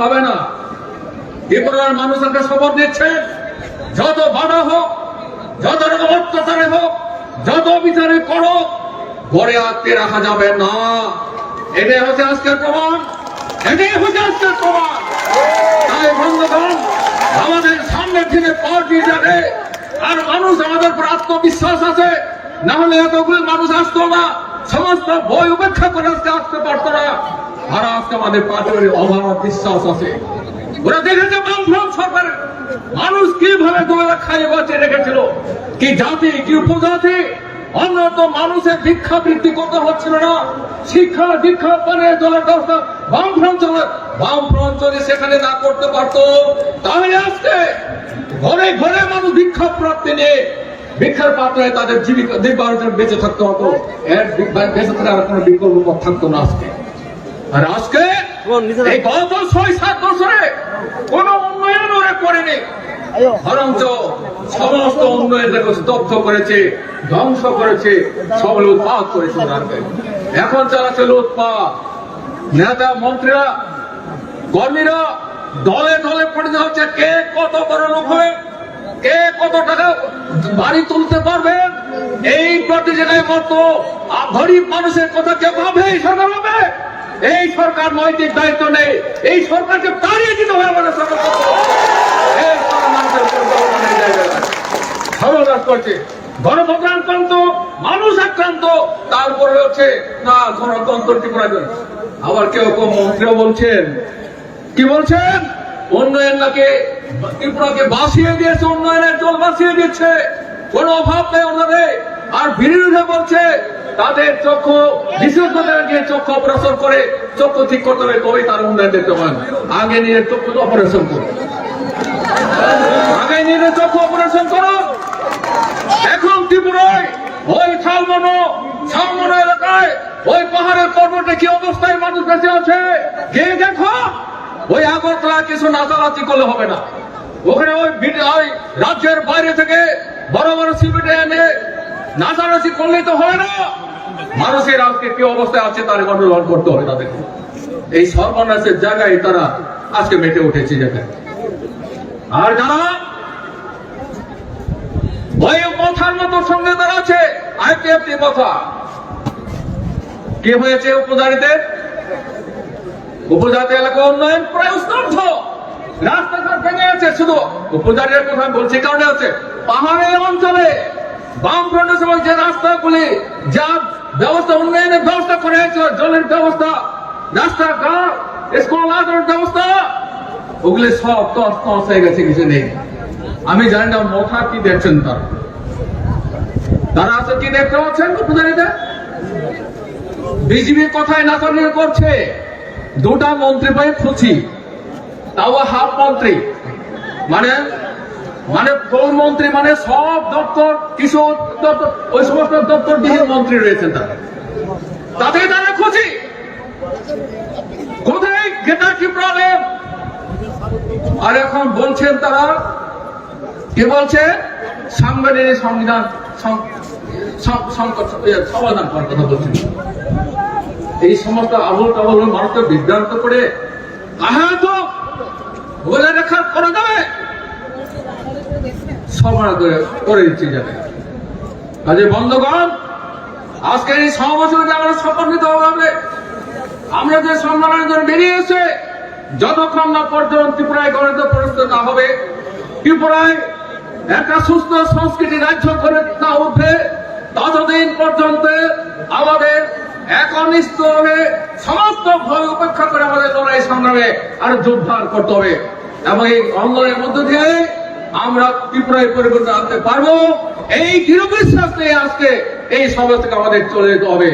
হবে না। ত্রিপুরার মানুষ একটা শপথ নিচ্ছে যত বাধা হোক, যত রকম অত্যাচারে হোক, যত বিচারে করো ঘরে আটকে রাখা যাবে না। এটাই হচ্ছে আজকের প্রমাণ, এটাই হচ্ছে আজকের প্রমাণ। তাই বন্ধুগণ, আমাদের সামনের দিনে পার্টি যাবে। আর মানুষ আমাদের উপর আত্মবিশ্বাস আছে, না হলে এতগুলো মানুষ আসতো না, সমস্ত বই উপেক্ষা করে আজকে আসতে পারতো না। শিক্ষা, দীক্ষা বামফ্রন্ট বামফ্রন্ট যদি সেখানে না করতে পারতো, তাহলে আজকে ঘরে ঘরে মানুষ ভিক্ষা প্রাপ্তি নিয়ে ভিক্ষার পাত্রে তাদের জীবিকা নির্বাচন বেঁচে থাকতে হতো। এর বেঁচে থাকার কোনো বিকল্প পথ থাকতো না আজকে। আর আজকে এই গত ছয় সাত বছরে কোন উন্নয়ন ওরা করেনি। বরঞ্চ সমস্ত উন্নয়নের স্তব্ধ করেছে ধ্বংস করেছে সব উৎপাদ করেছে এখন চালাচ্ছে উৎপাদ নেতা মন্ত্রীরা কর্মীরা দলে দলে পরিণত হচ্ছে। কে কত বড় লোক হবে? কে কত টাকা বাড়ি তুলতে পারবে? এই প্রতিযোগিতায় মতো গরিব মানুষের কথা কে ভাবে এই সরকার হবে এই সরকার নৈতিক দায়িত্ব নেই। এই সরকারকে তাড়িয়ে দিতে হবে আমাদের সরকার করছে। গণতন্ত্র আক্রান্ত মানুষ আক্রান্ত। তারপরে হচ্ছে, না গণতন্ত্র ত্রিপুরা। আবার কেউ কেউ মন্ত্রীও বলছেন। কি বলছেন? উন্নয়ন নাকি ত্রিপুরাকে বাসিয়ে দিয়েছে, উন্নয়নের জল বাসিয়ে দিচ্ছে। কোনো অভাব নেই ওনাদের। আর বিরোধীরা বলছে, তাদের চক্ষু বিশেষজ্ঞদের চক্ষু অপারেশন করে, চক্ষু ঠিক করতে হবে, তবেই তার উন্নয়ন দেখতে পান আগে নিয়ে চক্ষু অপারেশন করুন। আগে নিয়ে চক্ষু অপারেশন করুন। এখন ত্রিপুরায়, ওই শালমনো শালমনো এলাকায়, ওই পাহাড়ের পর্বতে কি অবস্থায় মানুষ বেঁচে আছে? গিয়ে দেখো, ওই আগরতলা কিছু নাচানাচি করলে হবে না। ওখানে ওই রাজ্যের বাইরে থেকে বড় বড় এনে নাচানাচি করলেই তো হয় না। মানুষের আজকে কি অবস্থায় আছে তার গঠন করতে হবে তাদেরকে এই সর্বনাশের জায়গায় তারা আজকে মেটে উঠেছে জায়গায় আর যারা কি উপজাতি এলাকা ভেঙে শুধু। বলছি আছে পাহাড়ের অঞ্চলে। বাম ফ্রন্টের যে রাস্তাগুলি যা ব্যবস্থা, উন্নয়নের ব্যবস্থা করে জলের ব্যবস্থা রাস্তাঘাট স্কুল ব্যবস্থা, ওগুলি সব হয়ে গেছে, কিছু নেই। আমি জানি না মথা কি দেখছেন তারা। তারা আছে কি দেখতে পাচ্ছেন উপজাতিদের বিজেপি কোথায় নাচানি করছে। দুটা মন্ত্রী পাই খুশি। তাও হাফ মন্ত্রী। মানে মানে কোন মন্ত্রী মানে সব দপ্তর কিছু দপ্তর, ওই সমস্ত দপ্তর বিহীন মন্ত্রী রয়েছেন তারা। তাতে তারা খুশি। কোথায়? কি প্রবলেম আর এখন বলছেন তারা, কে বলছে? সাংবিধানিক সংবিধান সংকট সমাধান করার কথা বলছেন। এই সমস্ত আবল টাবল মানুষকে বিভ্রান্ত করে কাহা তো বলে রেখা করা দেবে। সমাধান করে দিচ্ছে যাবে কাজে বন্ধগণ, আজকের এই সমাবেশনে আমরা নিতে হবে। আমরা যে সম্মেলনের জন্য বেরিয়ে এসে যতক্ষণ না পর্যন্ত ত্রিপুরায় গণিত পরিস্থিতি না হবে, ত্রিপুরায় একটা সুস্থ সংস্কৃতি রাজ্য করে না উঠে ততদিন পর্যন্ত আমাদের একনিষ্ঠ হয়ে সমস্ত ভয় উপেক্ষা করে আমাদের লড়াই সংগ্রামে আর যোদ্ধার করতে হবে এবং এই অঙ্গনের মধ্য দিয়ে আমরা ত্রিপুরায় পরিবর্তন আনতে পারব। এই দৃঢ় বিশ্বাস নিয়ে আজকে এই সমাজ থেকে আমাদের চলে যেতে হবে।